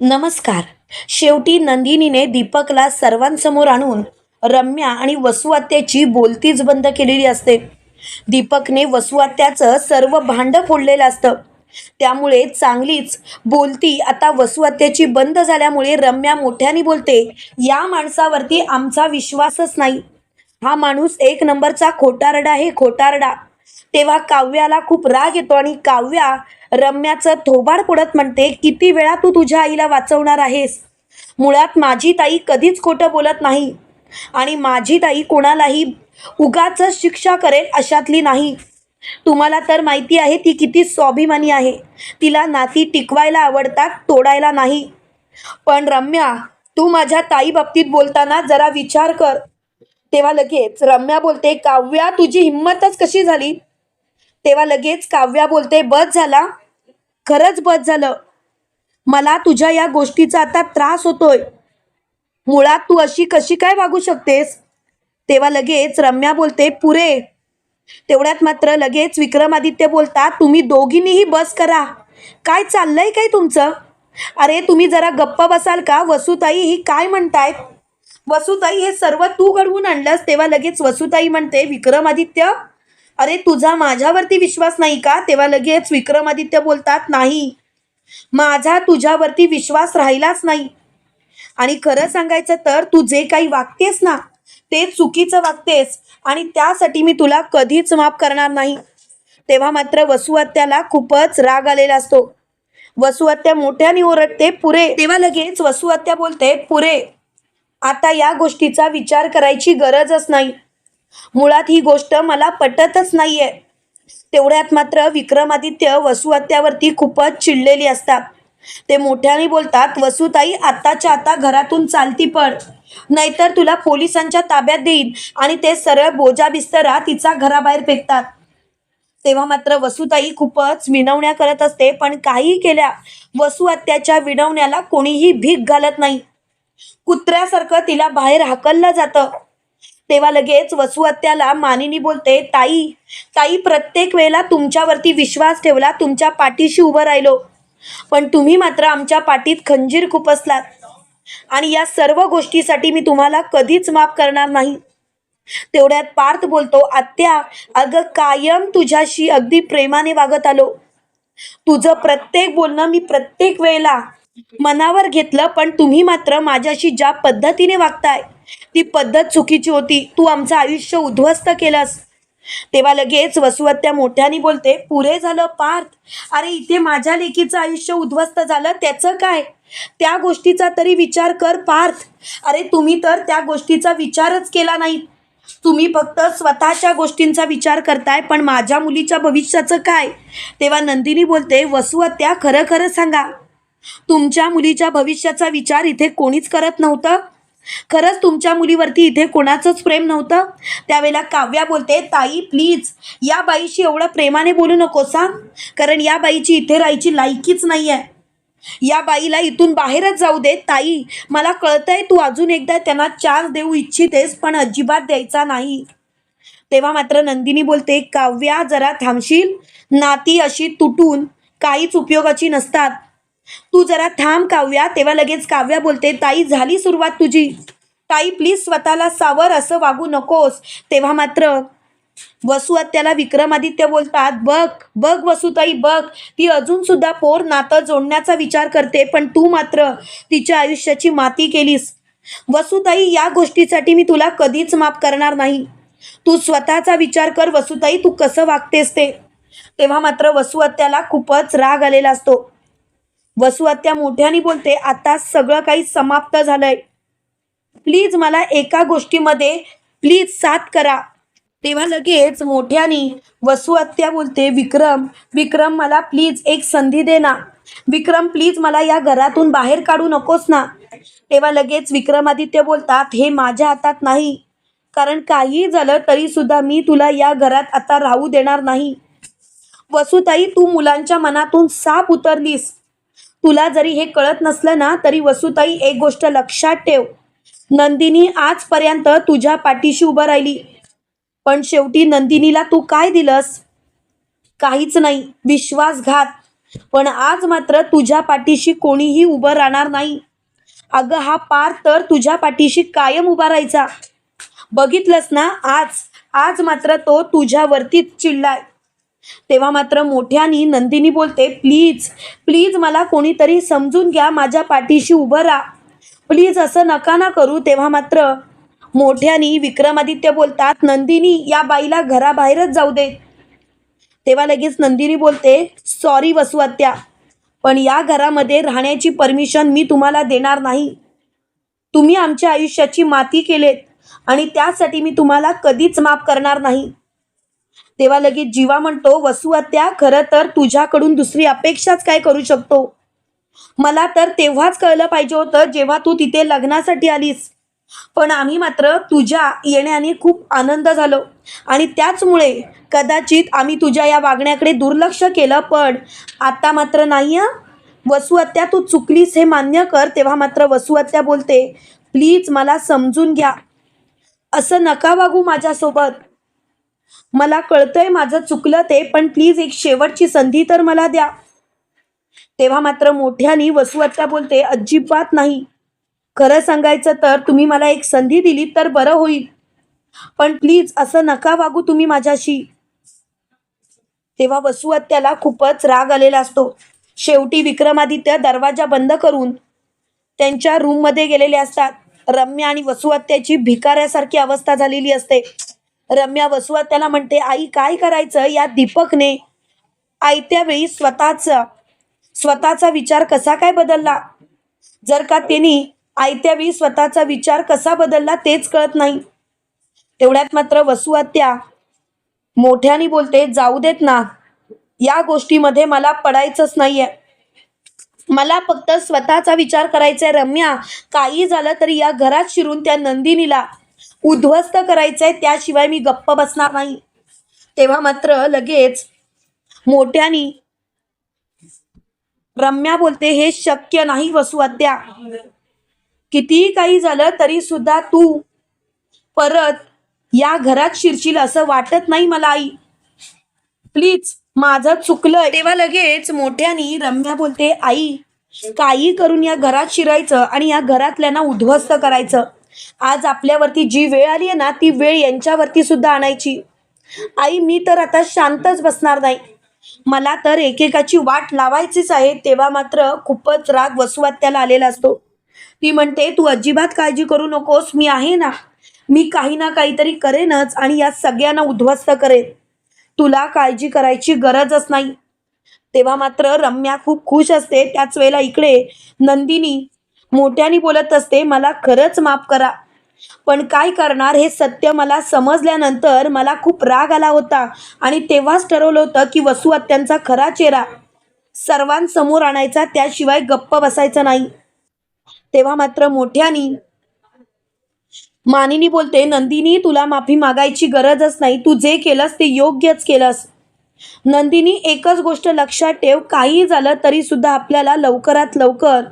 नमस्कार. शेवटी नंदिनीने दीपकला सर्वांसमोर आणून रम्या आणि वसुआत्याची बोलतीच बंद केलेली असते. दीपकने वसुआत्याचं सर्व भांडं फोडलेलं असतं. त्यामुळे चांगलीच बोलती आता वसुआत्याची बंद झाल्यामुळे रम्या मोठ्याने बोलते या माणसावरती आमचा विश्वासच नाही. हा माणूस एक नंबरचा खोटारडा आहे खोटारडा. तेव्हा काव्याला खूप राग येतो आणि काव्या रम्याचं थोबाड पडत म्हणते किती वेळा तू तुझ्या आईला वाचवणार आहेस? मुळात माझी ताई कधीच खोटं बोलत नाही आणि माझी ताई कोणालाही उगाच शिक्षा करेल अशातली नाही. तुम्हाला तर माहिती आहे ती किती स्वाभिमानी आहे. तिला नाती टिकवायला आवडतात तोडायला नाही. पण रम्या तू माझ्या ताई बाबतीत बोलताना जरा विचार कर. तेव्हा लगेच रम्या बोलते काव्या तुझी हिंमतच कशी झाली? तेव्हा लगेच काव्या बोलते बस झाला. खरंच बस झालं. मला तुझ्या या गोष्टीचा आता त्रास होतोय. मुळात तू अशी कशी काय वागू शकतेस? तेव्हा लगेच रम्या बोलते पुरे. तेवढ्यात मात्र लगेच विक्रमादित्य बोलतात तुम्ही दोघींनीही बस करा. काय चाललंय काय तुमचं? अरे तुम्ही जरा गप्प बसाल का? वसुताई ही काय म्हणतायत? वसुताई हे सर्व तू घडवून आणलंस तेव्हा लगेच वसुताई म्हणते विक्रमादित्य अरे तुझा माझ्यावरती विश्वास नाही का? तेव्हा लगेच विक्रमादित्य बोलतात नाही माझा तुझ्यावरती विश्वास राहिलाच नाही. आणि खरं सांगायचं तर तू जे काही वागतेस ना ते चुकीचं वागतेस आणि त्यासाठी मी तुला कधीच माफ करणार नाही. तेव्हा मात्र वसुहत्याला खूपच राग आलेला असतो. वसुहत्या मोठ्याने ओरडते पुरे. तेव्हा लगेच वसुहत्या बोलते पुरे आता या गोष्टीचा विचार करायची गरजच नाही. मुळात ही गोष्ट मला पटतच नाहीये. तेवढ्यात मात्र विक्रमादित्य वसुहत्यावरती खूपच चिडलेली असतात. ते मोठ्याने बोलतात वसुताई आत्ताच्या आता घरातून चालती पड नाहीतर तुला पोलिसांच्या ताब्यात देईन आणि ते सरळ बोजा बिस्तरा तिचा घराबाहेर फेकतात. तेव्हा मात्र वसुताई खूपच विनवण्या करत असते पण काहीही केल्या. वसुहत्याच्या विनवण्याला कोणीही भीक घालत नाही. कुत्र्यासारखं तिला बाहेर हाकललं जातं. तेव्हा लगेच वसुहत्याला मानिनी बोलते ताई ताई प्रत्येक वेळेला तुमच्यावरती विश्वास ठेवला तुमच्या पाठीशी उभं राहिलो. पण तुम्ही मात्र आमच्या पाठीत खंजीर खुपसलात. आणि या सर्व गोष्टीसाठी मी तुम्हाला कधीच माफ करणार नाही. तेवढ्यात पार्थ बोलतो आत्या अगं कायम तुझ्याशी अगदी प्रेमाने वागत आलो. तुझं प्रत्येक बोलणं मी प्रत्येक वेळेला मनावर घेतलं पण तुम्ही मात्र माझ्याशी ज्या पद्धतीने वागताय ती पद्धत चुकीची होती. तू आमचं आयुष्य उद्ध्वस्त केलंस. तेव्हा लगेच वसुहत्या मोठ्याने बोलते पुरे झालं पार्थ. अरे इथे माझ्या लेकीचं आयुष्य उद्ध्वस्त झालं त्याचं काय? त्या गोष्टीचा तरी विचार कर पार्थ. अरे तुम्ही तर त्या गोष्टीचा विचारच केला नाही तुम्ही फक्त स्वतःच्या गोष्टींचा विचार करताय पण माझ्या मुलीच्या भविष्याचं काय? तेव्हा नंदिनी बोलते वसुवत्या खरं खरं सांगा. तुमच्या मुलीच्या भविष्याचा विचार इथे कोणीच करत नव्हतं? खरंच तुमच्या मुलीवरती इथे कोणाचंच प्रेम नव्हतं? त्यावेळेला काव्या बोलते ताई प्लीज या बाईशी एवढं प्रेमाने बोलू नको सांग कारण या बाईची इथे राहायची लायकीच नाही आहे या बाईला इथून बाहेरच जाऊ दे ताई. मला कळतंय तू अजून एकदा त्यांना चान्स देऊ इच्छितेस पण अजिबात द्यायचा नाही. तेव्हा मात्र नंदिनी बोलते काव्या जरा थांबशील? नाती अशी तुटून काहीच उपयोगाची नसतात. तू जरा थांब काव्या. तेव्हा लगेच काव्या बोलते ताई झाली सुरुवात तुझी. ताई प्लीज स्वतःला सावर असं वागू नकोस. तेव्हा मात्र वसुहत्याला विक्रमादित्य बोलतात बघ बघ वसुताई बघ. ती अजून सुद्धा पोर नातं जोडण्याचा विचार करते पण तू मात्र तिच्या आयुष्याची माती केलीस. वसुताई या गोष्टीसाठी मी तुला कधीच माफ करणार नाही. तू स्वतःचा विचार कर वसुताई तू कसं वागतेस ते. तेव्हा मात्र वसुआत्याला खूपच राग आलेला असतो. वसुहत्या मोठ्याने बोलते आता सगळं काही समाप्त झालंय. प्लीज मला एका गोष्टीमध्ये प्लीज साथ करा. तेव्हा लगेच मोठ्याने वसुआत्या बोलते विक्रम विक्रम मला प्लीज एक संधी दे ना. विक्रम प्लीज मला या घरातून बाहेर काढू नकोस ना. तेव्हा लगेच विक्रमादित्य बोलतात हे माझ्या हातात नाही. कारण काही झालं तरी सुद्धा मी तुला या घरात आता राहू देणार नाही. वसुताई तू मुलांच्या मनातून साप उतरलीस. तुला जरी हे कळत नसलं ना तरी वसुताई एक गोष्ट लक्षात ठेव. नंदिनी आजपर्यंत तुझ्या पाठीशी उभं राहिली. पण शेवटी नंदिनीला तू काय दिलंस? काहीच नाही विश्वासघात. पण आज मात्र तुझ्या पाठीशी कोणीही उभं राहणार नाही. अगं हा पार तर तुझ्या पाठीशी कायम उभा राहायचा. बघितलंस ना आज. आज मात्र तो तुझ्यावरतीच चिडलाय. तेव्हा मात्र मोठ्यानी नंदिनी बोलते प्लीज प्लीज मला कोणीतरी समजून घ्या माझ्या पाठीशी उभं राहा. प्लीज असं नका ना करू. तेव्हा मात्र मोठ्यानी विक्रमादित्य बोलतात नंदिनी या बाईला घराबाहेरच जाऊ दे. तेव्हा लगेच नंदिनी बोलते सॉरी वसुआत्या पण या घरामध्ये राहण्याची परमिशन मी तुम्हाला देणार नाही. तुम्ही आमच्या आयुष्याची माती केलेत आणि त्यासाठी मी तुम्हाला कधीच माफ करणार नाही. तेव्हा लगेच जीवा म्हणतो वसुआत्या खरं तर तुझ्याकडून दुसरी अपेक्षाच काय करू शकतो? मला तर तेव्हाच कळलं पाहिजे होतं जेव्हा तू तिथे लग्नासाठी आलीस. पण आम्ही मात्र तुझ्या येण्याने खूप आनंद झालो. आणि त्याचमुळे कदाचित आम्ही तुझ्या या वागण्याकडे दुर्लक्ष केलं पण आता मात्र नाही हं. वसुहत्या तू चुकलीस हे मान्य कर तेव्हा मात्र वसुहत्या बोलते प्लीज मला समजून घ्या. असं नका वागू माझ्यासोबत. मला कळतंय माझं चुकलं ते पण प्लीज एक शेवटची संधी तर मला द्या. तेव्हा मात्र मोठ्यानी वसुहत्या बोलते अजिबात नाही. खरं सांगायचं तर तुम्ही मला एक संधी दिली तर बरं होईल. पण प्लीज असं नका वागू तुम्ही माझ्याशी. तेव्हा वसुहत्याला खूपच राग आलेला असतो. शेवटी विक्रमादित्य दरवाजा बंद करून त्यांच्या रूममध्ये गेलेले असतात. रम्या आणि वसुहत्याची भिकाऱ्यासारखी अवस्था झालेली असते. रम्या वसुहत्याला म्हणते आई काय करायचं? या दीपकने आयत्या वेळी स्वतःचा स्वतःचा विचार कसा काय बदलला? जर का त्यांनी आयत्या वेळी स्वतःचा विचार कसा बदलला तेच कळत नाही. तेवढ्यात मात्र वसुआत्या मोठ्याने बोलते जाऊ देत ना या गोष्टीमध्ये मला पडायचंच नाहीये. मला फक्त स्वतःचा विचार करायचा आहे रम्या. काही झालं तरी या घरात शिरून त्या नंदिनीला उद्ध्वस्त करायचंय त्याशिवाय मी गप्प बसणार नाही. तेव्हा मात्र लगेच मोठ्यानी रम्या बोलते हे शक्य नाही वसुहत्या कितीही काही झालं तरी सुद्धा तू परत या घरात शिरशील असं वाटत नाही मला आई. प्लीज माझं चुकलंय. तेव्हा लगेच मोठ्यानी रम्या बोलते आई काही करून या घरात शिरायचं आणि या घरातल्यांना उद्ध्वस्त करायचं. आज आपल्यावरती जी वेळ आली आहे ना ती वेळ यांच्यावरती सुद्धा आणायची. आई मी तर आता शांतच बसणार नाही. मला तर एकेकाची वाट लावायचीच आहे तेव्हा मात्र खूपच राग वसुवात्याला आलेला असतो. ती म्हणते तू अजिबात काळजी करू नकोस मी आहे ना. मी काही ना काहीतरी करेनच आणि या सगळ्यांना उद्ध्वस्त करेन. तुला काळजी करायची गरजच नाही. तेव्हा मात्र रम्या खूप खुश असते. त्याच वेळेला इकडे नंदिनी मोठ्याने बोलत असते मला खरंच माफ करा. पण काय करणार हे सत्य मला समजल्यानंतर मला खूप राग आला होता आणि तेव्हाच ठरवलं होतं की वसुहत्यांचा खरा चेहरा सर्वांसमोर आणायचा त्याशिवाय गप्प बसायचं नाही. तेव्हा मात्र मोठ्यानी मानिनी बोलते नंदिनी तुला माफी मागायची गरजच नाही. तू जे केलंस ते योग्यच केलंस. नंदिनी एकच गोष्ट लक्षात ठेव. काही झालं तरी सुद्धा आपल्याला लवकरात लवकर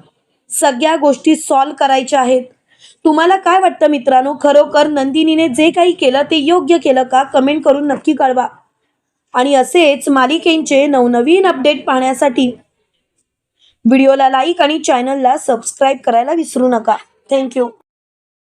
सगळ्या गोष्टी सॉल्व करायच्या आहेत. तुम्हाला काय वाटतं मित्रांनो? खरोखर नंदिनीने जे काही केलं ते योग्य केलं का? कमेंट करून नक्की कळवा. आणि असेच मालिकेंचे नवनवीन अपडेट पाहण्यासाठी व्हिडिओला लाईक आणि चॅनलला सबस्क्राईब करायला विसरू नका. थँक्यू